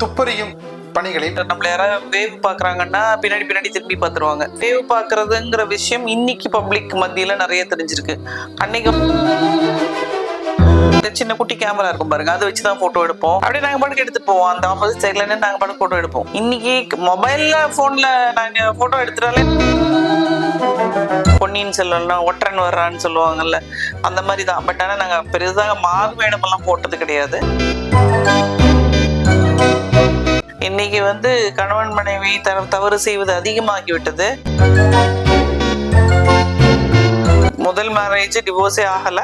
துப்பறியும் பணிகளில் நம்மள யாராவது வேவ் பாக்குறாங்கன்னா பின்னாடி பின்னாடி திரும்பி பார்த்துருவாங்க. வேவ் பாக்குறதுங்கிற விஷயம் இன்னைக்கு பப்ளிக் மத்தியில நிறைய தெரிஞ்சிருக்கு. அன்னைக்கு இந்த சின்ன குட்டி கேமரா இருக்கும் பாருங்க. அதை வச்சு தான் போட்டோ எடுப்போம். அப்படியே நாங்க பாட்டுக்கு எடுத்து போவோம். அந்த ஆப்போசிட் சைட்ல இருந்து நாங்க பாட்டுக்கு போட்டோ எடுப்போம். இன்னைக்கு மொபைல்ல போன்ல நாங்க போட்டோ எடுத்துட்டாலே பொன்னியின் செல்வன்லாம் ஒற்றன் வர்றான்னு சொல்லுவாங்கல்ல. அந்த மாதிரி தான் பட் ஆனா நாங்க பெருசாக மார்பு இடமெல்லாம் போட்டது கிடையாது. இன்னைக்கு வந்து கணவன் மனைவி தர தவறு செய்வது அதிகமாகிவிட்டது. முதல் மேரேஜ் டிவோர்ஸே ஆகல.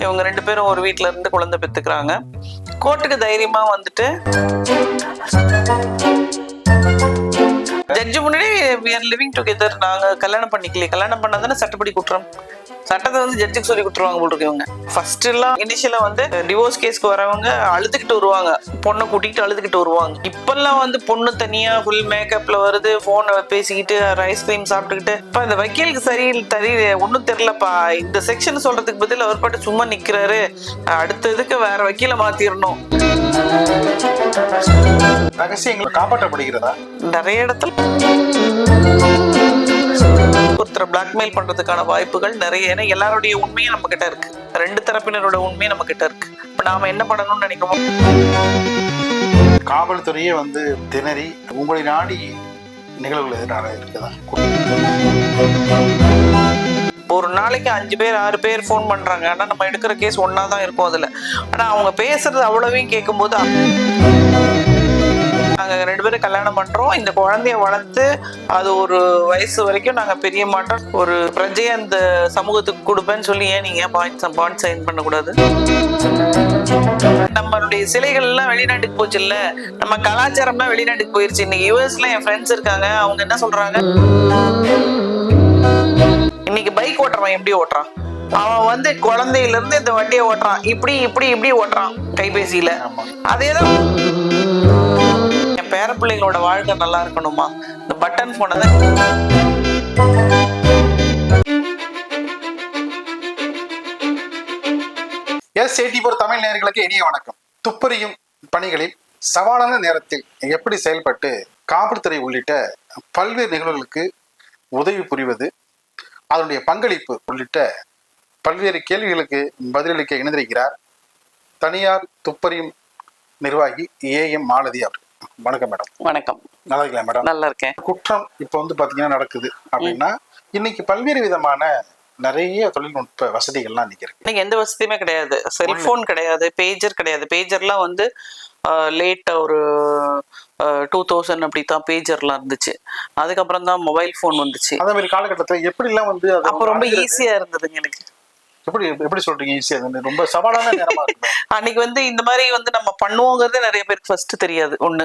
இவங்க ரெண்டு பேரும் ஒரு வீட்ல இருந்து குழந்தை பெற்றுக்கிறாங்க கோர்ட்டுக்கு தைரியமா வந்துட்டு ஜட்ஜு முன்னாடி we are லிவிங் டுகெதர் நாங்க கல்யாணம் பண்ணிக்கலையே. கல்யாணம் பண்ணாதானே சட்டப்படி குற்றம்? சட்டத்தை வந்து ஜட்ஜுக்கு சொல்லி கொடுத்துருவாங்க போல் இருக்கு இவங்க. ஃபர்ஸ்ட் எல்லாம் இனிஷியலா வந்து டிவோர்ஸ் கேஸ்க்கு வரவங்க அழுதுகிட்டு வருவாங்க. பொண்ணை கூட்டிகிட்டு அழுதுகிட்டு வருவாங்க. இப்பெல்லாம் வந்து பொண்ணு தனியா ஃபுல் மேக்கப்ல வருது போனை பேசிக்கிட்டு ஐஸ்கிரீம் சாப்பிட்டுக்கிட்டு. இப்ப இந்த வக்கீலுக்கு சரி தெரியல ஒன்றும் தெரியலப்பா. இந்த செக்ஷன் சொல்றதுக்கு பதில் அவர் பாட்டு சும்மா நிக்கிறாரு. அடுத்த இதுக்கு வேற வக்கீல மாத்திரணும். ரகசியங்கள் காப்பாற்றப்படுகிறதா நிறைய இடத்துல ஒருத்தரை பிளாக்மெயில் பண்றதுக்கான வாய்ப்புகள் நிறைய. ஏன்னா எல்லாருடைய உண்மையும் நம்ம கிட்ட இருக்கு. ரெண்டு தரப்பினரோட உண்மையும் நம்ம கிட்ட இருக்கு. இப்ப நாம என்ன பண்ணணும்னு நினைக்கிறோம்? காவல்துறையே வந்து திணறி உங்களை நாடி நிகழ்வுகள் எதிராக இருக்குதா? ஒரு நாளைக்கு அஞ்சு பேர் ஆறு பேர் ஃபோன் பண்றாங்க. ஆனா நம்ம எடுக்கிற கேஸ் ஒன்னா தான் இருக்கும் அதுல. ஆனா அவங்க பேசுறது அவ்வளவையும் கேட்கும்போது நாங்க ரெண்டு பேரும் கல்யாணம் பண்றோம். இந்த குழந்தைய வளர்த்து அது ஒரு வயசு வரைக்கும் நாங்க பெரிய மாட்டோம். ஒரு பிரஜையை அந்த சமூகத்துக்கு கொடுப்பேன்னு சொல்லி ஏன் நீங்க பாயிண்ட் பாயிண்ட் சைன் பண்ணக்கூடாது? நம்மளுடைய சிலைகள் எல்லாம் வெளிநாட்டுக்கு போச்சு இல்ல நம்ம கலாச்சாரம்லாம் வெளிநாட்டுக்கு போயிருச்சு. இன்னைக்கு யூஎஸ்ல என் ஃப்ரெண்ட்ஸ் இருக்காங்க. அவங்க என்ன சொல்றாங்க? இன்னைக்கு பைக் ஓட்டுறவன் எப்படி ஓட்டுறான்? அவன் வந்து குழந்தையில இருந்து இந்த வண்டியை ஓட்டுறான். இப்படி இப்படி இப்படி ஓட்டுறான். கைபேசியில. அதேதான் பேர பிள்ளைங்களோட வாழ்க்கை நல்லா இருக்கணுமா? இந்த பட்டன் போனை தான் எஸ் எயிட்டி ஃபோர் தமிழ் நேர்களுக்கு இனிய வணக்கம். துப்பறியும் பணிகளில் சவாலான நேரத்தில் எப்படி செயல்பட்டு காவல்துறை உள்ளிட்ட பல்வேறு நிகழ்வுகளுக்கு உதவி புரிவது அதனுடைய பங்களிப்பு உள்ளிட்ட பல்வேறு கேள்விகளுக்கு பதிலளிக்க இணைந்திருக்கிறார் தனியார் துப்பறியும் நிர்வாகி ஏ எம் மாலதி அவர்கள். வணக்கம் மேடம். வணக்கம். நல்லா இருக்கலாம் மேடம்? நல்லா இருக்கேன் குற்றம் இப்போ வந்து பாத்தீங்கன்னா நடக்குது அப்படின்னா இன்னைக்கு பல்வேறு விதமான நிறைய தொழில்நுட்ப வசதிகள்லாம் இன்னைக்கு இருக்கு. இன்னைக்கு எந்த வசதியுமே கிடையாது. செல்போன் கிடையாது பேஜர் கிடையாது. பேஜர்லாம் வந்து லேட் ஒரு டூ தௌசண்ட் அப்படி தான் பேஜர்லாம் இருந்துச்சு. அதுக்கப்புறம் தான் மொபைல் ஃபோன் வந்துச்சு. அதே மாதிரி காலகட்டத்துல எப்படி எல்லாம் வந்து அப்போ ரொம்ப அணுகுறது? ஈஸியா இருந்ததுங்க எனக்கு. எப்படி எப்படி சொல்றீங்க? ஈஸியா ரொம்ப சவாலான நேரமா அன்னைக்கு வந்து இந்த மாதிரி வந்து நம்ம பண்ணுவோங்கிறது நிறைய பேருக்கு ஃபர்ஸ்ட் தெரியாது ஒண்ணு.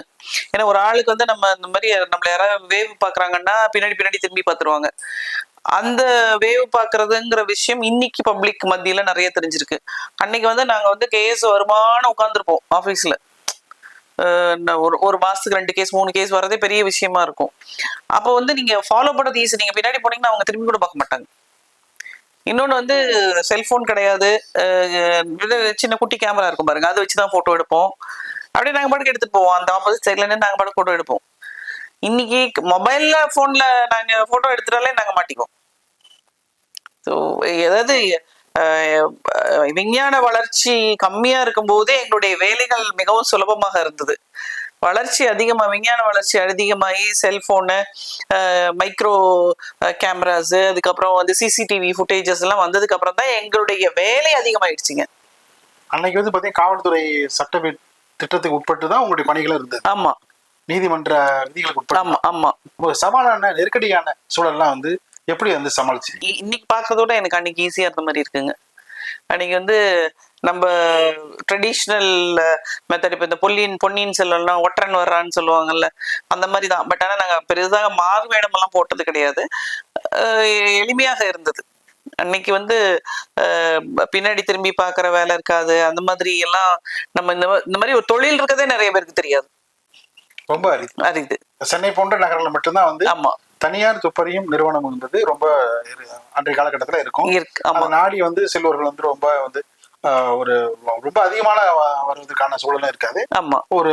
ஏன்னா ஒரு ஆளுக்கு வந்து நம்ம இந்த மாதிரி நம்மள யாராவது வேவ் பாக்குறாங்கன்னா பின்னாடி பின்னாடி திரும்பி பாத்துருவாங்க அந்த வேவ் பாக்குறதுங்கிற விஷயம் இன்னைக்கு பப்ளிக் மத்தியில நிறைய தெரிஞ்சிருக்கு. அன்னைக்கு வந்து நாங்க வந்து கேஸ் வருமானம் உட்காந்துருப்போம் ஆபீஸ்ல ஒரு ஒரு மாசத்துக்கு ரெண்டு கேஸ் மூணு கேஸ் வரதே பெரிய விஷயமா இருக்கும். அப்போ வந்து நீங்க ஃபாலோ பண்றது ஈஸி நீங்க பின்னாடி போனீங்கன்னா அவங்க திரும்பி கூட பார்க்க மாட்டாங்க. இன்னொன்று வந்து செல்போன் கிடையாது. சின்ன குட்டி கேமரா இருக்கும் பாருங்க. அதை வச்சு தான் ஃபோட்டோ எடுப்போம். அப்படியே நாங்கள் பாட்டுக்கு எடுத்துட்டு போவோம். அந்த ஆப்போசிட் சைட்ல நாங்கள் பாட்டுக்கு ஃபோட்டோ எடுப்போம். இன்னைக்கு மொபைல்ல ஃபோன்ல நாங்கள் ஃபோட்டோ எடுத்துட்டாலே நாங்கள் மாட்டிக்குவோம். ஸோ ஏதாவது விஞ்ஞான வளர்ச்சி கம்மியா இருக்கும்போதே எங்களுடைய வேலைகள் மிகவும் சுலபமாக இருந்தது. வளர்ச்சி அதிகமாக விஞ்ஞான வளர்ச்சி அதிகமாகி செல்ஃபோனு மைக்ரோ கேமராஸு அதுக்கப்புறம் வந்து சிசிடிவி ஃபுட்டேஜஸ் எல்லாம் வந்ததுக்கு அப்புறம் தான் எங்களுடைய வேலை அதிகமாயிடுச்சுங்க. அன்னைக்கு வந்து பாத்தீங்கன்னா காவல்துறை சட்ட திட்டத்துக்கு உட்பட்டு தான் உங்களுடைய பணிகள் இருந்தது. ஆமா. நீதிமன்ற விதிகளுக்கு உட்பட்டு ஆமா ஆமா. ஒரு சவாலான நெருக்கடியான சூழல்லாம் வந்து எப்படி வந்து சமாளிச்சு இன்னைக்கு பார்க்கறதோட எனக்கு அன்னைக்கு ஈஸியா இருந்த மாதிரி இருக்குங்க. அன்னைக்கு வந்து நம்ம ட்ரெடிஷ்னல் மெத்தட் இப்போ இந்த பொல்லியின் பொன்னியின் செல்வன்லாம் ஒற்றன் வர்றான்னு சொல்லுவாங்கல்ல அந்த மாதிரி தான் பட் ஆனால் நாங்கள் பெரிதாக மாறு வேடமெல்லாம் போட்டது கிடையாது. எளிமையாக இருந்தது. அன்னைக்கு வந்து பின்னாடி திரும்பி பார்க்குற வேலை இருக்காது. அந்த மாதிரி எல்லாம் நம்ம இந்த மாதிரி ஒரு தொழில் இருக்கதே நிறைய பேருக்கு தெரியாது. ரொம்ப அரிது. அரிது. சென்னை போன்ற நகரங்கள் மட்டும்தான் வந்து ஆமா. தனியார் துப்பறியும் நிறுவனம் என்பது ரொம்ப அன்றைய காலகட்டத்துல இருக்கும். நாடி வந்து செல்வர்கள் வந்து ரொம்ப வந்து ஒரு ரொம்ப அதிகமான வ- வர்றதுக்கான சூழலும் இருக்காது. ஆமா. ஒரு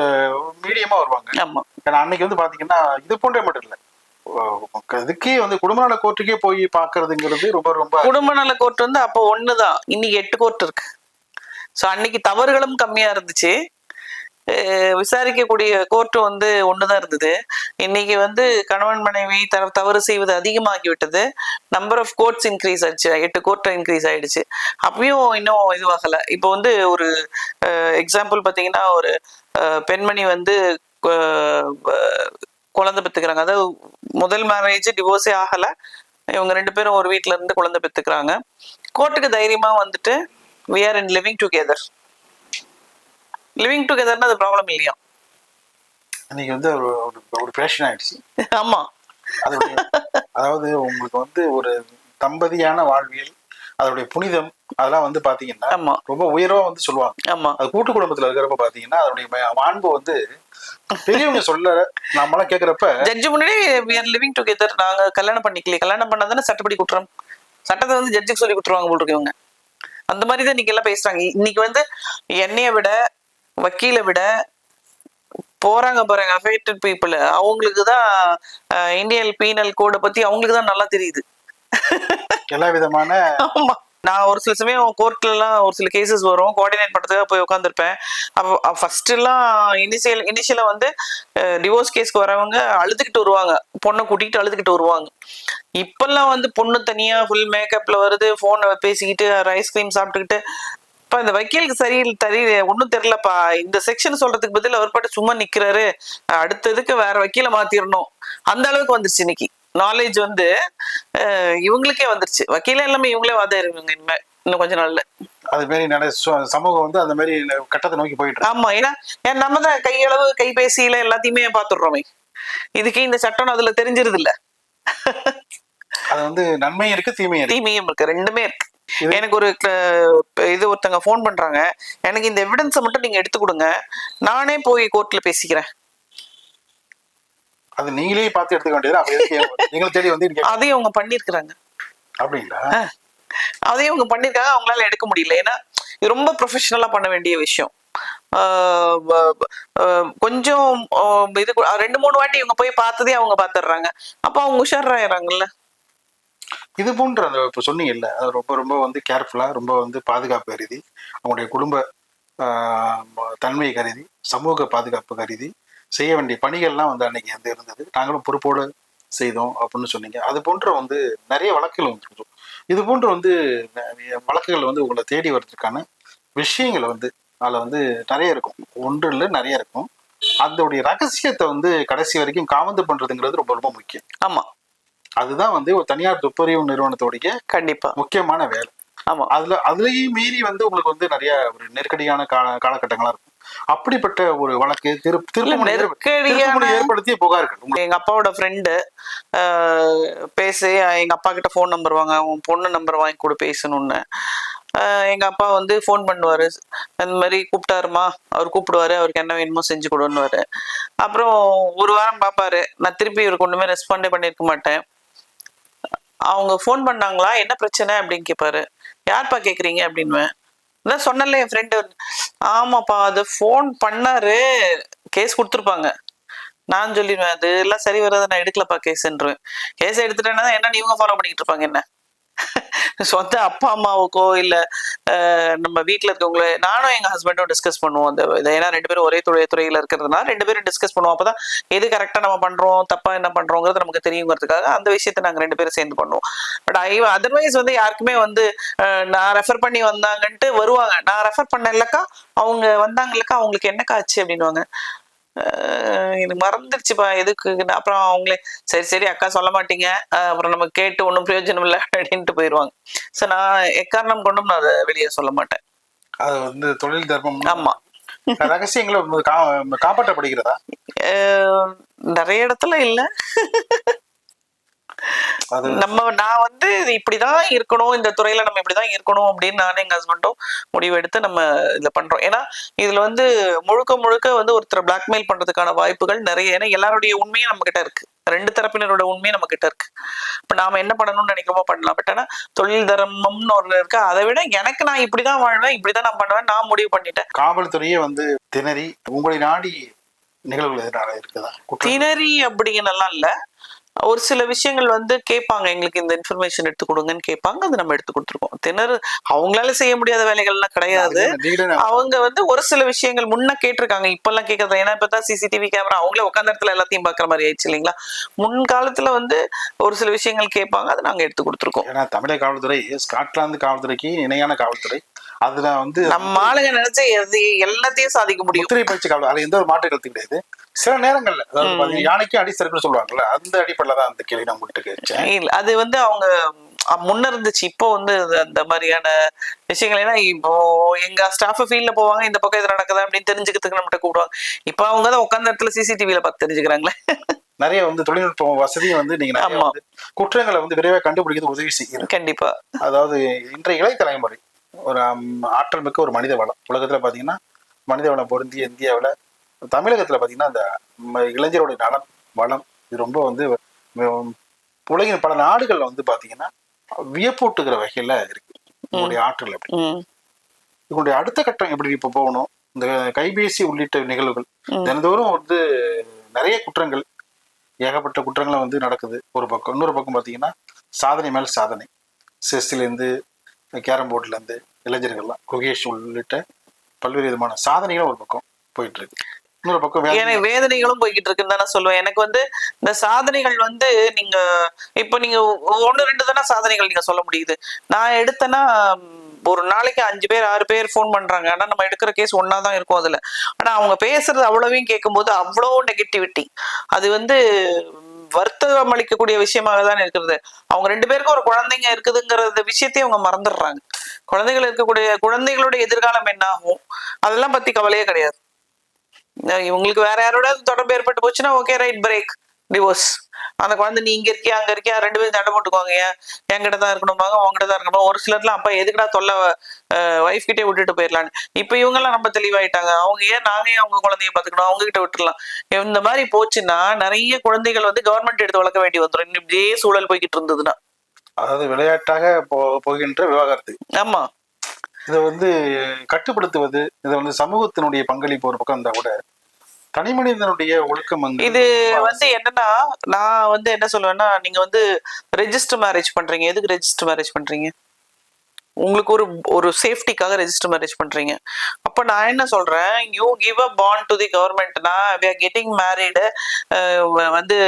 மீடியமா வருவாங்க. ஆமா. ஏன்னா அன்னைக்கு வந்து பாத்தீங்கன்னா இது போன்ற மட்டும் இல்லை. இதுக்கே வந்து குடும்ப நல கோர்ட்டுக்கே போய் பாக்குறதுங்கிறது ரொம்ப ரொம்ப குடும்ப நல கோர்ட் வந்து அப்போ ஒண்ணுதான். இன்னைக்கு எட்டு கோர்ட் இருக்கு. சோ அன்னைக்கு தவறுகளும் கம்மியா இருந்துச்சு. விசாரிக்கக்கூடிய கோர்ட் வந்து ஒண்ணுதான் இருந்தது. இன்னைக்கு வந்து கணவன் மனைவி த- தவறு செய்வது அதிகமாகி விட்டது நம்பர் ஆஃப் கோர்ட்ஸ் இன்க்ரீஸ் ஆயிடுச்சு எட்டு கோர்ட் இன்க்ரீஸ் ஆயிடுச்சு. அப்பயும் இன்னும் இதுவாகல. இப்போ வந்து ஒரு எக்ஸாம்பிள் பாத்தீங்கன்னா ஒரு பெண்மணி வந்து குழந்தை பெற்றுக்கிறாங்க அதாவது முதல் மேரேஜ் டிவோர்ஸே ஆகல. இவங்க ரெண்டு பேரும் ஒரு வீட்ல இருந்து குழந்தை பெத்துக்கிறாங்க. கோர்ட்டுக்கு தைரியமா வந்துட்டு we are in living together living டுகெதர்னா அது ப்ராப்ளம் இல்லையா? இன்னைக்கு வந்து ஒரு ஒரு- ஒரு பேஷன் ஆயிடுச்சு. ஆமா. அதாவது உங்களுக்கு வந்து ஒரு தம்பதியான வாழ்வியல் அதோடைய புனிதம் அதெல்லாம் வந்து பாத்தீங்கன்னா ரொம்ப உயர்வா வந்து சொல்லுவாங்க. ஆமா. அது கூட்டு குடும்பத்துல இருக்கிறப்ப பாத்தீங்கன்னா அதோடைய ம- மாண்பு வந்து பெரியவங்க சொல்ல நம்மளாம் கேக்குறப்ப ஜட்ஜு முன்னாடி we are லிவிங் டுகெதர் நாங்க கல்யாணம் பண்ணிக்கலையே. கல்யாணம் பண்ணாதானே சட்டப்படி குற்றம்? சட்டத்தை வந்து ஜட்ஜுக்கு சொல்லி குட்டுருவாங்க போல் இருக்கு இவங்க. அந்த மாதிரி தான் இன்னைக்கு எல்லாம் பேசுறாங்க. இன்னைக்கு வந்து என்னைய விட வக்கீலை விட போறாங்க பாருங்க அஃபெக்டட் பீப்புள் அவங்களுக்கு தான் இந்தியன் பீனல் கோடை பத்தி அவங்களுக்கு தான் நல்லா தெரியுது. எல்லா விதமான ஆமா. நான் ஒரு சில சமயம் கோர்ட்ல எல்லாம் ஒரு சில கேசஸ் வரும். கோஆர்டினேட் பண்றதுக்காக போய் உட்காந்துருப்பேன் அப்போ ஃபர்ஸ்ட் எல்லாம் இனிஷியல் இனிஷியலா வந்து டிவோர்ஸ் கேஸ்க்கு வரவங்க அழுதுகிட்டு வருவாங்க. பொண்ணை கூட்டிகிட்டு அழுதுகிட்டு வருவாங்க. இப்பெல்லாம் வந்து பொண்ணு தனியா ஃபுல் மேக்கப்ல வருது போனை பேசிக்கிட்டு ஐஸ்கிரீம் சாப்பிட்டுக்கிட்டு இப்ப இந்த வக்கீலுக்கு சரி தெரியல ஒன்றும் தெரியலப்பா. இந்த செக்ஷன் சொல்றதுக்கு பதில் அவர் பாட்டு சும்மா நிக்கிறாரு. அடுத்ததுக்கு வேற வக்கீல மாத்திரணும். அந்த அளவுக்கு வந்துருச்சு இன்னைக்கு. நாலேஜ் வந்து இவங்களுக்கே வந்துருச்சு. வக்கீல எல்லாமே இவங்களே வாதாயிருவாங்க இனிமே இன்னும் கொஞ்ச நாள்ல. அது மாதிரி சு- சமூகம் வந்து அந்த மாதிரி கட்டத்தை நோக்கி போயிட்டு ஆமா ஏன்னா ஏன் நம்ம தான் கையளவு கைபேசியில எல்லாத்தையுமே பாத்துடுறோமே. இதுக்கு இந்த சட்டம் அதுல தெரிஞ்சிருது இல்ல அது வந்து நன்மையும் இருக்கு தீமையும் தீமையும் இருக்கு ரெண்டுமே இருக்கு. எனக்கு ஒரு இது ஒருத்தங்க ஃபோன் பண்றாங்க. எனக்கு இந்த எவிடன்ஸை மட்டும் நீங்க எடுத்து கொடுங்க. நானே போய் கோர்ட்ல பேசிக்கிறேன். அது நீங்களே பார்த்து எடுத்துக்க வேண்டியது. தேடி வந்து அதையும் அவங்க பண்ணிருக்கிறாங்க அப்படிங்களா? அதையும் அவங்க பண்ணிருக்காங்க அவங்களால எடுக்க முடியல. ஏன்னா ரொம்ப ப்ரொஃபஷனலா பண்ண வேண்டிய விஷயம். கொஞ்சம் இது ரெண்டு மூணு வாட்டி இவங்க போய் பார்த்ததே அவங்க பாத்துடுறாங்க அப்ப அவங்க உஷாராயிராங்கல்ல இது போன்ற அந்த இப்போ சொன்னீங்கல்ல அது ரொம்ப ரொம்ப வந்து கேர்ஃபுல்லா ரொம்ப வந்து பாதுகாப்பு கருதி அவங்களுடைய குடும்ப ஆஹ், தன்மை கருதி சமூக பாதுகாப்பு கருதி செய்ய வேண்டிய பணிகள்லாம் வந்து அன்னைக்கு வந்து இருந்தது. நாங்களும் பொறுப்போடு செய்தோம் அப்படின்னு சொன்னீங்க. அது போன்ற வந்து நிறைய வழக்குகள் வந்துருக்கும் இது போன்ற வந்து வழக்குகள் வந்து உங்களை தேடி வர்றதுக்கான விஷயங்களை வந்து அதில் வந்து நிறைய இருக்கும். ஒன்று இல்லை நிறைய இருக்கும். அதோடைய ரகசியத்தை வந்து கடைசி வரைக்கும் காமந்து பண்றதுங்கிறது ரொம்ப ரொம்ப முக்கியம். ஆமா. அதுதான் வந்து ஒரு தனியார் துப்பறிவு நிறுவனத்தோடைய கண்டிப்பா. முக்கியமான வேலை. ஆமா. அதுல அதுலயும் மீறி வந்து உங்களுக்கு வந்து நிறைய ஒரு நெருக்கடியான கால காலகட்டங்களா இருக்கும். அப்படிப்பட்ட ஒரு வழக்கு ஏற்படுத்திய புகார்கள் எங்க அப்பாவோட ஃப்ரெண்டு பேசி எங்க அப்பா கிட்ட ஃபோன் நம்பர் வாங்க உன் பொண்ணு நம்பர் வாங்கி கொடு பேசணும்னு எங்க அப்பா வந்து ஃபோன் பண்ணுவாரு. அந்த மாதிரி கூப்பிட்டாருமா? அவர் கூப்பிடுவாரு அவருக்கு என்ன வேணுமோ செஞ்சு கொடுன்னுவாரு. அப்புறம் ஒரு வாரம் பார்ப்பாரு. நான் திருப்பி இவருக்கு ஒண்ணுமே ரெஸ்பாண்டே பண்ணியிருக்க மாட்டேன். அவங்க ஃபோன் பண்ணாங்களா? என்ன பிரச்சனை? அப்படின்னு கேட்பாரு யார்ப்பா கேக்குறீங்க? அப்படின்னுவேன். அதான் சொன்னல என் ஃப்ரெண்டு ஆமாப்பா அது ஃபோன் பண்ணாரு. கேஸ் கொடுத்துருப்பாங்க. நான் சொல்லிடுவேன் அது எல்லாம் சரி வராது நான் எடுக்கலப்பா கேஸ்ன்றேன் கேஸ் எடுத்துட்டேன்னா என்ன இவங்க ஃபாலோ பண்ணிட்டு இருப்பாங்க என்ன? சொந்த அப்பா அம்மாவுக்கோ இல்ல நம்ம வீட்டுல இருக்கவங்கள நானும் எங்க ஹஸ்பண்டும் டிஸ்கஸ் பண்ணுவோம் அந்த இதை. ஏன்னா ரெண்டு பேரும் ஒரே துறை துறையில இருக்கிறதுனால ரெண்டு பேரும் டிஸ்கஸ் பண்ணுவோம். அப்பதான் எது கரெக்டா நம்ம பண்றோம் தப்பா என்ன பண்றோங்கிறது நமக்கு தெரியுங்கிறதுக்காக அந்த விஷயத்தை நாங்க ரெண்டு பேரும் சேர்ந்து பண்ணுவோம். பட் ஐ அதர்வைஸ் வந்து யாருக்குமே வந்து நான் ரெஃபர் பண்ணி வந்தாங்கன்ட்டு வருவாங்க. நான் ரெஃபர் பண்ண இல்லக்கா அவங்க வந்தாங்கல்லக்கா அவங்களுக்கு என்னக்கா ஆச்சு அப்படின்னுவாங்க. எனக்கு மறந்துருச்சுப்பா எதுக்கு? அப்புறம் அவங்களே சரி சரி அக்கா சொல்ல மாட்டீங்க. அப்புறம் நம்ம கேட்டு ஒன்றும் பிரயோஜனம் இல்லை அப்படின்ட்டு போயிடுவாங்க ஸோ நான் எக்காரணம் கொண்டும் நான் அதை வெளியே சொல்ல மாட்டேன். அது வந்து தொழில் தர்மம் ஆமா. ரகசியங்களை காப்பாற்றப்படுகிறதா நிறைய இடத்துல இல்லை. நம்ம நான் வந்து இது இப்படிதான் இருக்கணும் இந்த துறையில நம்ம இப்படிதான் இருக்கணும் அப்படின்னு நானும் எங்க ஹஸ்பண்டும் முடிவெடுத்து நம்ம இதுல பண்றோம். ஏன்னா இதுல வந்து முழுக்க முழுக்க வந்து ஒருத்தரை பிளாக்மெயில் பண்றதுக்கான வாய்ப்புகள் நிறைய. ஏன்னா எல்லாருடைய உண்மையும் நம்ம கிட்ட இருக்கு. ரெண்டு தரப்பினரோட உண்மையும் நம்ம கிட்ட இருக்கு. இப்ப நாம என்ன பண்ணணும்னு நினைக்கிறோமோ பண்ணலாம். பட் ஆனா தொழில் தர்மம்னு ஒரு இருக்கு. அதை விட எனக்கு நான் இப்படிதான் வாழ்வேன் இப்படிதான் நான் பண்ணுவேன் நான் முடிவு பண்ணிட்டேன். காவல்துறையே வந்து திணறி உங்களை நாடி நிகழ்வுகள் எதிராக இருக்குதா? திணறி அப்படிங்கலாம் இல்ல. ஒரு சில விஷயங்கள் வந்து கேட்பாங்க. எங்களுக்கு இந்த இன்ஃபர்மேஷன் எடுத்து கொடுங்கன்னு கேட்பாங்க. அது நம்ம எடுத்து கொடுத்துருக்கோம். திணறு அவங்களால செய்ய முடியாத வேலைகள்லாம் கிடையாது. அவங்க வந்து ஒரு சில விஷயங்கள் முன்ன கேட்டிருக்காங்க. இப்பெல்லாம் கேட்கறது ஏன்னா இப்பதான் சிசிடிவி கேமரா அவங்களே உட்காந்த இடத்துல எல்லாத்தையும் பாக்குற மாதிரி ஆயிடுச்சு இல்லைங்களா? முன் காலத்துல வந்து ஒரு சில விஷயங்கள் கேட்பாங்க. அதை நாங்க எடுத்து கொடுத்துருக்கோம். ஏன்னா தமிழக காவல்துறை ஸ்காட்லாந்து காவல்துறைக்கு இணையான காவல்துறை. அதுல வந்து நம்ம ஆளுங்க நினைச்சா எல்லாத்தையும் சாதிக்க முடியும். பயிற்சி காவல் அது எந்த ஒரு மாற்று கருத்து கிடையாது. சில நேரங்கள்ல அதாவது யானைக்கு அடி சறுக்குன்னு சொல்லுவாங்கல்ல அந்த அடிப்படையில தான் அந்த கேள்வி நான் உங்ககிட்ட கேட்டேன். அது வந்து அவங்க முன்ன இருந்துச்சு இப்போ வந்து அந்த மாதிரியான விஷயங்கள். ஏன்னா இப்போ எங்க ஸ்டாஃப் ஃபீல்ட்ல போவாங்க இந்த பக்கம் இது நடக்குதா அப்படின்னு தெரிஞ்சுக்கிறதுக்கு நம்மகிட்ட கூப்பிடுவாங்க. இப்போ அவங்க தான் உட்காந்த இடத்துல சிசிடிவில பார்த்து தெரிஞ்சுக்கிறாங்களே. நிறைய வந்து தொழில்நுட்ப வசதியும் வந்து நீங்க ஆமா. குற்றங்களை வந்து விரைவாக கண்டுபிடிக்கிறது உதவி செய்கிறது கண்டிப்பா. அதாவது இன்றைய இளைய தலைமுறை ஒரு ஆற்றல் மிக்க ஒரு மனித வளம். உலகத்துல பாத்தீங்கன்னா மனித வளம் பொருந்திய இந்தியாவுல தமிழகத்துல பாத்தீங்கன்னா அந்த இளைஞருடைய நலம் வளம் இது ரொம்ப வந்து உலகின் பல நாடுகள்ல வந்து பாத்தீங்கன்னா வியப்பூட்டுகிற வகையில இருக்கு. உங்களுடைய ஆற்றல் ம். உங்களுடைய அடுத்த கட்டம் எப்படி இப்ப போகணும்? இந்த கைபேசி உள்ளிட்ட நிகழ்வுகள். தினந்தோறும் வந்து நிறைய குற்றங்கள் ஏகப்பட்ட குற்றங்களும் வந்து நடக்குது. ஒரு பக்கம் இன்னொரு பக்கம் பார்த்தீங்கன்னா சாதனை மேல் சாதனை. செஸ்ல இருந்து கேரம் போர்ட்ல இருந்து இளைஞர்கள்லாம் குகேஷ் உள்ளிட்ட பல்வேறு விதமான சாதனைகளும் ஒரு பக்கம் போயிட்டு இருக்கு. எனக்கு வேதனைகளும் போய்கிட்டு இருக்குன்னு தான் நான் சொல்லுவேன். எனக்கு வந்து இந்த சாதனைகள் வந்து நீங்க இப்ப நீங்க ஒண்ணு ரெண்டு தானே சாதனைகள் நீங்க சொல்ல முடியுது. நான் எடுத்தேன்னா ஒரு நாளைக்கு அஞ்சு பேர் ஆறு பேர் ஃபோன் பண்றாங்க. ஆனா நம்ம எடுக்கிற கேஸ் ஒன்னா தான் இருக்கும் அதுல. ஆனா அவங்க பேசுறது அவ்வளவையும் கேட்கும்போது அவ்வளோ நெகட்டிவிட்டி அது வந்து ம், வருத்தம் அளிக்கக்கூடிய விஷயமாக தான் இருக்கிறது. அவங்க ரெண்டு பேருக்கும் ஒரு குழந்தைங்க இருக்குதுங்கிற விஷயத்தையும் அவங்க மறந்துடுறாங்க. குழந்தைகள் இருக்கக்கூடிய குழந்தைகளுடைய எதிர்காலம் என்ன ஆகும்? அதெல்லாம் பத்தி கவலையே கிடையாது. இவங்களுக்கு வேற யாரோட தொடர்பு ஏற்பட்டு போச்சுன்னா ஓகே ரைட் பிரேக் டிவோர்ஸ் அந்த குழந்தை நீ இங்க இருக்கியா அங்க இருக்கியா ரெண்டு பேரும் சண்டை போட்டுக்குவாங்க. ஏன்? என்கிட்ட தான் இருக்கணுமாங்க உங்ககிட்ட தான் இருக்கணும் ஒரு சிலர்லாம் அப்பா எதுக்குடா தொல்லை ஒய்ஃப் கிட்டே விட்டுட்டு போயிடலான்னு. இப்ப இவங்க எல்லாம் ரொம்ப தெளிவாயிட்டாங்க. அவங்க ஏன் நாங்க ஏன் அவங்க குழந்தைய பாத்துக்கணும் அவங்க கிட்ட விட்டுறலாம் இந்த மாதிரி போச்சுன்னா நிறைய குழந்தைகள் வந்து கவர்மெண்ட் எடுத்து வளர்க்க வேண்டி வந்துடும் இன்னும் இப்படியே சூழல் போய்கிட்டு இருந்ததுன்னா. அதாவது விளையாட்டாக போகின்ற விவாகரத்து. ஆமா. இதை வந்து கட்டுப்படுத்துவது இதை வந்து சமூகத்தினுடைய பங்களிப்பு ஒரு பக்கம் இருந்தா கூட தனி மனிதனுடைய ஒழுக்கம் வந்து இது வந்து என்னன்னா நான் வந்து என்ன சொல்லுவேன்னா நீங்க வந்து ரெஜிஸ்டர் மேரேஜ் பண்றீங்க. எதுக்கு ரெஜிஸ்டர் மேரேஜ் பண்றீங்க? உங்களுக்கு ஒரு ஒரு சேஃப்டிக்காக ரெஜிஸ்டர் மேரேஜ் பண்றீங்க. அப்ப நான் என்ன சொல்றேன் you give a bond to the கவர்மெண்ட்னா we are getting married வந்து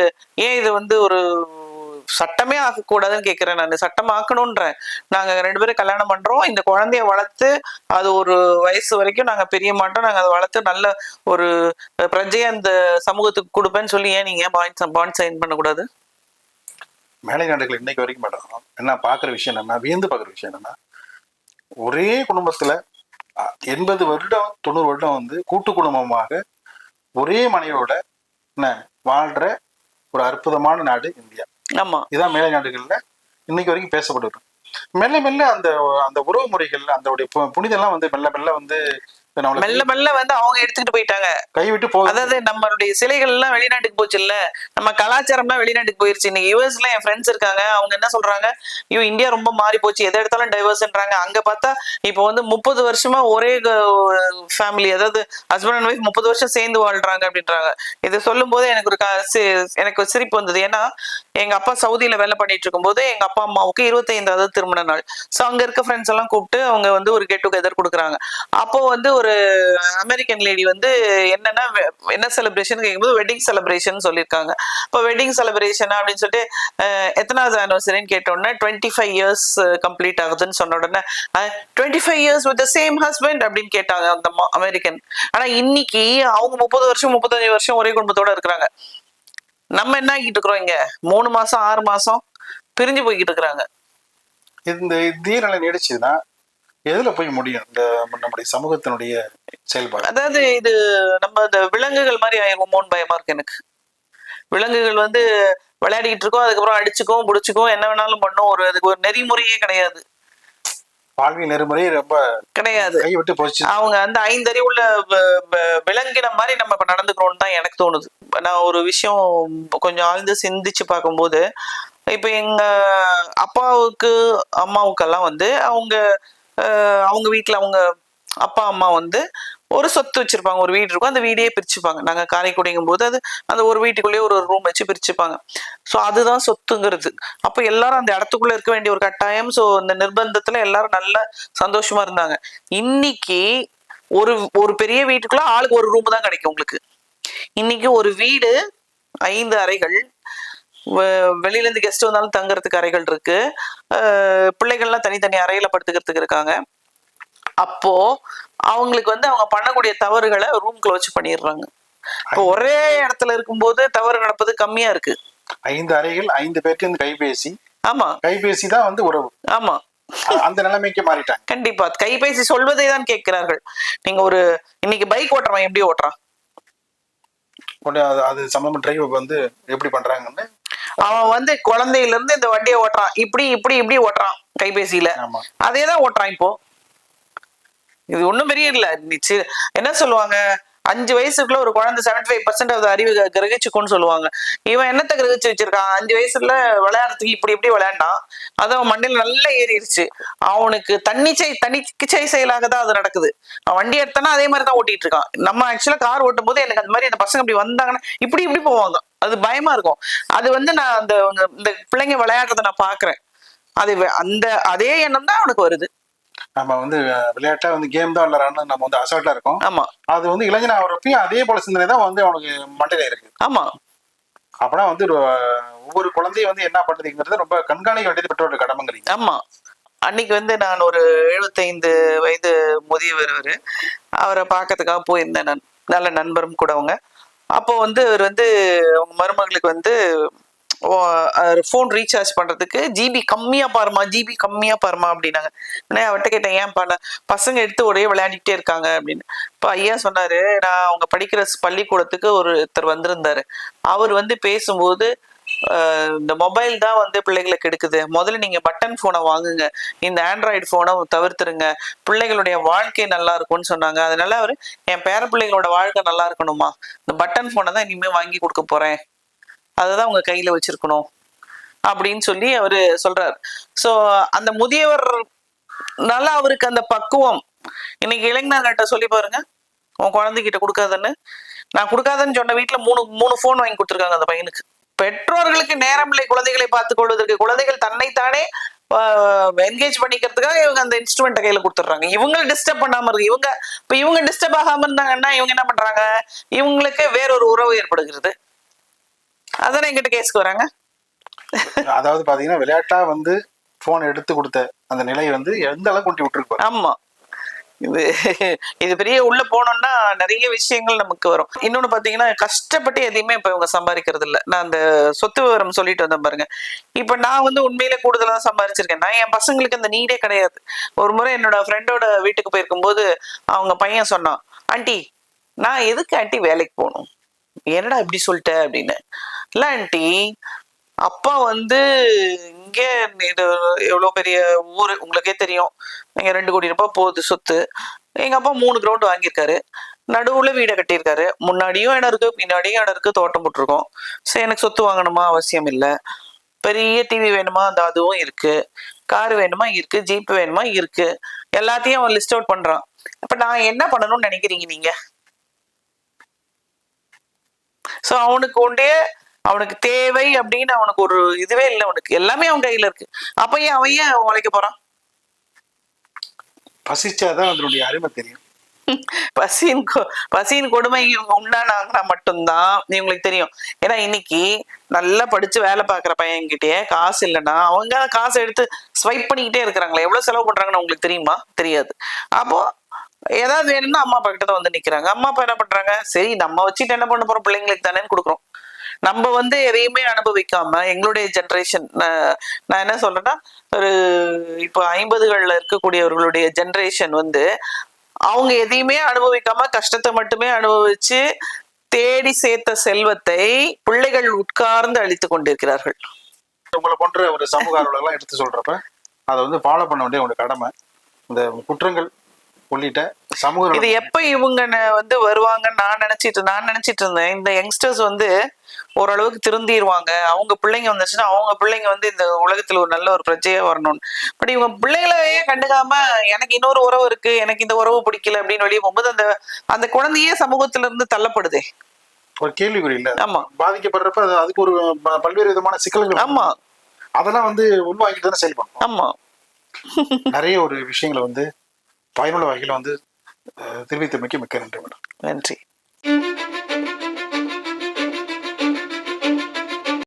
ஏன் இது வந்து ஒரு சட்டமே ஆக்கக்கூடாதுன்னு கேட்கிறேன் நான். சட்டம் ஆக்கணும்ன்றேன் நாங்க ரெண்டு பேரும் கல்யாணம் பண்றோம். இந்த குழந்தைய வளர்த்து அது ஒரு வயசு வரைக்கும் நாங்க பெரிய மாட்டோம். நாங்க அதை வளர்த்து நல்ல ஒரு பிரஜையை அந்த சமூகத்துக்கு கொடுப்பேன்னு சொல்லி ஏன் நீங்க பாண்ட் பாண்ட் சைன் பண்ணக்கூடாது? மேலை நாடுகள் இன்னைக்கு வரைக்கும் மேடம் என்ன பாக்குற விஷயம் என்னன்னா வியந்து பாக்குற விஷயம் என்னன்னா ஒரே குடும்பத்துல எண்பது வருடம் தொண்ணூறு வருடம் வந்து கூட்டு குடும்பமாக ஒரே மனைவியோட என்ன வாழ்ற ஒரு அற்புதமான நாடு இந்தியா. ஆமா. இதான் மேலை நாடுகள்ல இன்னைக்கு வரைக்கும் பேசப்பட்டு மெல்ல மெல்ல அந்த அந்த உறவு முறைகள் அந்த புனிதெல்லாம் வந்து மெல்ல மெல்ல வந்து மெல்ல மெல்ல வந்து அவங்க எடுத்துக்கிட்டு போயிட்டாங்க. கைவிட்டு போகுது. அதாவது நம்மளுடைய சிலைகள் எல்லாம் வெளிநாட்டுக்கு போச்சு இல்ல நம்ம கலாச்சாரம்லாம் வெளிநாட்டுக்கு போயிருச்சு. இன்னைக்கு யூஎஸ்ல என் ஃப்ரெண்ட்ஸ் இருக்காங்க. அவங்க என்ன சொல்றாங்க? ஐயோ இந்தியா ரொம்ப மாறி போச்சு. எதை எடுத்தாலும் டைவர்ஸ்ன்றாங்க அங்க பார்த்தா இப்போ வந்து முப்பது வருஷமா ஒரே ஃபேமிலி அதாவது ஹஸ்பண்ட் அண்ட் ஒய்ஃப் முப்பது வருஷம் சேர்ந்து வாழ்றாங்க அப்படின்றாங்க. இதை சொல்லும் போது எனக்கு ஒரு சி- எனக்கு சிரிப்பு வந்தது. ஏன்னா எங்க அப்பா சவுதியில வேலை பண்ணிட்டு இருக்கும்போது எங்க அப்பா அம்மாவுக்கு இருபத்தைந்தாவது திருமண நாள். ஸோ அங்க இருக்க ஃப்ரெண்ட்ஸ் எல்லாம் கூப்பிட்டு அவங்க வந்து ஒரு கெட் டுகெதர் கொடுக்குறாங்க. அப்போ வந்து ஒரு அமெரிக்கன் லேடி வந்து என்னன்னா என்ன செலிப்ரேஷன் கேட்கும்போது வெட்டிங் செலிப்ரேஷன் சொல்லியிருக்காங்க இப்போ வெட்டிங் செலிப்ரேஷன் அப்படின்னு சொல்லிட்டு எத்தனாவது ஆனிவர்சரின்னு கேட்டோடனே டுவெண்ட்டி ஃபைவ் இயர்ஸ் கம்ப்ளீட் ஆகுதுன்னு சொன்ன உடனே twenty five years with same husband அப்படின்னு கேட்டாங்க அந்த அமெரிக்கன் ஆனா இன்னைக்கு அவங்க முப்பது வருஷம் முப்பத்தஞ்சு வருஷம் ஒரே குடும்பத்தோட இருக்கிறாங்க. நம்ம என்ன ஆகிட்டு இருக்கிறோம் இங்க? மூணு மாசம் ஆறு மாசம் பிரிஞ்சு போய்கிட்டு இருக்கிறாங்க. இந்த இதே நிலை எதுல போய் முடியும்? இந்த நம்முடைய சமூகத்தினுடைய செயல்பாடு. அதாவது இது நம்ம இந்த விலங்குகள் மாதிரி ஆயிருவோமோன்னு பயமா இருக்கு எனக்கு. விலங்குகள் வந்து விளையாடிட்டு இருக்கோம் அதுக்கப்புறம் அடிச்சுக்கும் புடிச்சுக்கும் என்ன வேணாலும் பண்ணும். ஒரு அதுக்கு ஒரு நெறிமுறையே கிடையாது. வாழ்வியல் நெறிமுறை ரொம்ப கிடையாது. கை விட்டு போச்சு. அவங்க அந்த ஐந்தறிவுள்ள விலங்கின மாதிரி நம்ம இப்ப நடந்துக்கிறோம்னு தான் எனக்கு தோணுது. நான் ஒரு விஷயம் கொஞ்சம் ஆழ்ந்து சிந்திச்சு பார்க்கும்போது இப்ப எங்க அப்பாவுக்கு அம்மாவுக்கெல்லாம் வந்து அவங்க அவங்க வீட்டில் அவங்க அப்பா அம்மா வந்து ஒரு சொத்து வச்சிருப்பாங்க. ஒரு வீடு இருக்கும். அந்த வீடையே பிரிச்சுப்பாங்க. நாங்கள் காரைக்குடிங்கும் போது அது அந்த ஒரு வீட்டுக்குள்ளேயே ஒரு ரூம் வச்சு பிரிச்சுப்பாங்க. ஸோ அதுதான் சொத்துங்கிறது. அப்போ எல்லாரும் அந்த இடத்துக்குள்ள இருக்க வேண்டிய ஒரு கட்டாயம். ஸோ அந்த நிர்பந்தத்துல எல்லாரும் நல்ல சந்தோஷமா இருந்தாங்க. இன்னைக்கு ஒரு ஒரு பெரிய வீட்டுக்குள்ள ஆளுக்கு ஒரு ரூம் தான் கிடைக்கும் உங்களுக்கு. இன்னைக்கு ஒரு வீடு ஐந்து அறைகள். வெ- வெளியில இருந்து கெஸ்ட் வந்தாலும் தங்குறதுக்கு அறைகள் இருக்கு. பிள்ளைகள்லாம் தனித்தனி அறையில படுத்துக்கிறதுக்கு இருக்காங்க. அப்போ அவங்களுக்கு வந்து அவங்க பண்ணக்கூடிய தவறுகளை ரூம்குள்ள வச்சு பண்ணிடுறாங்க. இப்போ ஒரே இடத்துல இருக்கும்போது தவறு நடப்பது கம்மியா இருக்கு. ஐந்து அறைகள் ஐந்து பேருக்கு இந்த கைபேசி. ஆமா. கைபேசி தான் வந்து உறவு. ஆமா. அந்த நிலைமைக்கு மாறிட்டாங்க. கண்டிப்பா. கைபேசி சொல்வதை தான் கேட்கிறார்கள். நீங்க ஒரு இன்னைக்கு பைக் ஓட்டுறவன் எப்படி ஓட்டுறான்? அது சம்பந்தம் டிரைவ் வந்து எப்படி பண்றாங்கன்னு அவன் வந்து குழந்தையில இருந்து இந்த வண்டியை ஓட்டுறான். இப்படி இப்படி இப்படி ஓட்டுறான் கைபேசியில. ஆமா. அதே தான் ஓட்டுறான் இப்போ. இது ஒண்ணும் பெரிய இல்ல. என்ன சொல்லுவாங்க? அஞ்சு வயசுக்குள்ள ஒரு குழந்தை செவன்டி ஃபைவ் பர்சன்ட் அது அறிவு கிரகிச்சுக்கும்னு சொல்லுவாங்க. இவன் என்னத்தை கிரகிச்சு வச்சிருக்கான்? அஞ்சு வயசுல விளையாடுறதுக்கு இப்படி இப்படி விளையாண்டான். அது அவன் மண்டையில நல்லா ஏறிடுச்சு அவனுக்கு தன்னிச்சை தன்னிச்சை செயலாக தான் அது நடக்குது. அவன் வண்டி எடுத்தானா அதே மாதிரி தான் ஓட்டிட்டு இருக்கான். நம்ம ஆக்சுவலா கார் ஓட்டும் போது எனக்கு அந்த மாதிரி அந்த பசங்க இப்படி வந்தாங்கன்னா இப்படி இப்படி போவாங்க. அது பயமா இருக்கும். அது வந்து நான் அந்த இந்த பிள்ளைங்க விளையாடுறத நான் பாக்குறேன். அது அந்த அதே எண்ணம் தான் அவனுக்கு வருது. நம்ம வந்து விளையாட்டா வந்து கேம் தான் விளையாடணும் நம்ம வந்து அசால்ட்டா இருக்கோம். ஆமா. அது வந்து இளைஞன் ஆகிறப்பையும் அதே போல சிந்தனை தான் வந்து அவனுக்கு மண்டையில இருக்கு. ஆமா. அப்பனா வந்து ஒவ்வொரு குழந்தையும் வந்து என்ன பண்றதுங்கிறது ரொம்ப கண்காணிக்க வேண்டியது பெற்றோரோட கடமைங்கிறீங்க ஆமா. அன்னைக்கு வந்து நான் ஒரு எழுபத்தைந்து வயது முதியவர் அவரு அவரை பார்க்கறதுக்காக போயிருந்தேன் நான். நல்ல நண்பரும் கூட அவங்க. அப்போ வந்து அவர் வந்து அவங்க மருமகளுக்கு வந்து ஃபோன் ரீசார்ஜ் பண்றதுக்கு ஜிபி கம்மியாக பாருமா ஜிபி கம்மியாக பாருமா அப்படின்னாங்க. நான் அவர்கிட்ட கேட்டேன் ஏன் பண்ண பசங்க எடுத்து ஒரே விளையாடிட்டே இருக்காங்க அப்படின்னு. இப்போ ஐயா சொன்னார் நான் அவங்க படிக்கிற பள்ளிக்கூடத்துக்கு ஒருத்தர் வந்திருந்தாரு. அவர் வந்து பேசும்போது இந்த மொபைல் தான் வந்து பிள்ளைகளை கெடுக்குது முதல்ல நீங்க பட்டன் போனை வாங்குங்க. இந்த ஆண்ட்ராய்டு போனை தவிர்த்துருங்க. பிள்ளைகளுடைய வாழ்க்கை நல்லா இருக்கும்னு சொன்னாங்க. அதனால அவர் என் பேர பிள்ளைகளோட வாழ்க்கை நல்லா இருக்கணுமா இந்த பட்டன் போனை தான் இனிமே வாங்கி கொடுக்க போறேன். அதுதான் உங்க கையில வச்சிருக்கணும் அப்படின்னு சொல்லி அவரு சொல்றாரு. சோ அந்த முதியவர் நல்லா அவருக்கு அந்த பக்குவம். இன்னைக்கு இளைஞர்கிட்ட சொல்லி பாருங்க. உன் குழந்தைகிட்ட கொடுக்காதன்னு. நான் கொடுக்காதன்னு சொன்ன வீட்டுல மூணு மூணு போன் வாங்கி கொடுத்துருக்காங்க அந்த பையனுக்கு. பெற்றோர்களுக்கு நேரமில்லை குழந்தைகளை பார்த்துக் கொள்வதற்கு. குழந்தைகள் தன்னைத்தானே என்கேஜ் பண்ணிக்கிறதுக்காக இவங்க அந்த இன்ஸ்ட்ருமெண்ட்டை கையில கொடுத்துட்றாங்க. இவங்க டிஸ்டர்ப் பண்ணாம இருக்கு. இவங்க இப்ப இவங்க டிஸ்டர்ப் ஆகாம இருந்தாங்கன்னா இவங்க என்ன பண்றாங்க? இவங்களுக்கு வேறொரு உறவு ஏற்படுகிறது. அதானே எங்கிட்ட கேஸ்க்கு வராங்க? அதாவது பாத்தீங்கன்னா விளையாட்டா வந்து போன் எடுத்து கொடுத்த அந்த நிலை வந்து எந்த அளவுக்கு கொண்டு விட்டுருக்கு ஆமா. இது இது பெரிய உள்ள போனோம்னா நிறைய விஷயங்கள் நமக்கு வரும். இன்னொன்னு பாத்தீங்கன்னா கஷ்டப்பட்டு எதையுமே இப்ப இவங்க சம்பாதிக்கிறது இல்ல. நான் அந்த சொத்து விவரம் சொல்லிட்டு வந்தேன் பாருங்க. இப்ப நான் வந்து உண்மையில கூடுதலா சம்பாதிச்சிருக்கேன். நான் என் பசங்களுக்கு அந்த நீடே கிடையாது. ஒரு முறை என்னோட ஃப்ரெண்டோட வீட்டுக்கு போயிருக்கும்போது அவங்க பையன் சொன்னான் ஆண்டி நான் எதுக்கு ஆண்டி வேலைக்கு போகணும்? என்னடா இப்படி சொல்லிட்ட அப்படின்னு. இல்ல ஆண்டி அப்பா வந்து இங்கே இது எவ்வளோ பெரிய ஊர் உங்களுக்கே தெரியும். இங்கே ரெண்டு கோடி ரூபாய் போகுது சொத்து. எங்கள் அப்பா மூணு கிரவுண்ட் வாங்கியிருக்காரு. நடுவுல வீடை கட்டியிருக்காரு. முன்னாடியும் இடம் இருக்குது பின்னாடியும் இடம் இருக்குது தோட்டம் போட்டிருக்கோம். சரி எனக்கு சொத்து வாங்கணுமா? அவசியம் இல்லை. பெரிய டிவி வேணுமா? அந்த அதுவும் இருக்கு. கார் வேணுமா? இருக்கு. ஜீப் வேணுமா? இருக்கு. எல்லாத்தையும் அவன் லிஸ்ட் அவுட் பண்ணுறான் இப்போ நான் என்ன பண்ணணும்னு நினைக்கிறீங்க நீங்கள் சோ அவனுக்கு உண்டே அவனுக்கு தேவை அப்படின்னு அவனுக்கு ஒரு இதுவே இல்லை அவனுக்கு. எல்லாமே அவன் கையில இருக்கு. அப்ப ஏன் அவன் ஏன் உழைக்க போறான்? பசிச்சாதான் அதனுடைய அருமை தெரியும். பசியின் பசியின் கொடுமை இவங்க உண்டானாங்கன்னா மட்டும்தான் இவங்களுக்கு தெரியும். ஏன்னா இன்னைக்கு நல்லா படிச்சு வேலை பார்க்குற பையன்கிட்டயே காசு இல்லைன்னா அவங்க காசை எடுத்து ஸ்வைப் பண்ணிக்கிட்டே இருக்கிறாங்களே. எவ்வளவு செலவு பண்றாங்கன்னு உங்களுக்கு தெரியுமா? தெரியாது. அப்போ ஏதாவது வேணும்னா அம்மா அப்பா கிட்ட தான் வந்து நிக்கிறாங்க. அம்மா அப்பா என்ன பண்றாங்க? சரி நம்ம வச்சுட்டு என்ன பண்ண போறோம்? பிள்ளைங்களுக்கு தானேன்னு கொடுக்குறோம். நம்ம வந்து எதையுமே அனுபவிக்காம எங்களுடைய ஜென்ரேஷன் நான் என்ன சொல்றேன்னா ஒரு இப்போ ஐம்பதுகள்ல இருக்கக்கூடியவர்களுடைய ஜென்ரேஷன் வந்து அவங்க எதையுமே அனுபவிக்காம கஷ்டத்தை மட்டுமே அனுபவிச்சு தேடி சேர்த்த செல்வத்தை பிள்ளைகள் உட்கார்ந்து அழித்து கொண்டிருக்கிறார்கள். உங்களை போன்ற ஒரு சமூக ஆர்வலர்லாம் எடுத்து சொல்றப்ப அதை வந்து ஃபாலோ பண்ண வேண்டிய உங்களுடைய கடமை. இந்த குற்றங்கள் உள்ளிட்ட சமூக இது எப்ப இவங்க வந்து வருவாங்கன்னு நான் நினைச்சிட்டு நான் நினைச்சிட்டு இருந்தேன். இந்த யங்ஸ்டர்ஸ் வந்து ஓரளவுக்கு திருந்திடுவாங்க அவங்க பிள்ளைங்க வந்துச்சுன்னா அவங்க பிள்ளைங்க வந்து இந்த உலகத்துல ஒரு நல்ல ஒரு பிரஜையா வரணும் பட் இவங்க பிள்ளைகளையே கண்டுக்காம எனக்கு இன்னொரு உறவு இருக்கு எனக்கு இந்த உறவு பிடிக்கல அப்படின்னு வெளியே போகும்போது அந்த அந்த குழந்தையே சமூகத்துல இருந்து தள்ளப்படுதே. ஒரு கேள்விக்குறி இல்ல. ஆமா. பாதிக்கப்படுறப்ப அது அதுக்கு ஒரு பல்வேறு விதமான சிக்கல்கள் ஆமா. அதெல்லாம் வந்து உள்வாங்கிட்டு தானே செயல்படணும். ஆமா. நிறைய ஒரு விஷயங்களை வந்து பயனுள்ள வகையில் வந்து தெரிவித்தமைக்கு மிக்க நன்றி மேடம். நன்றி.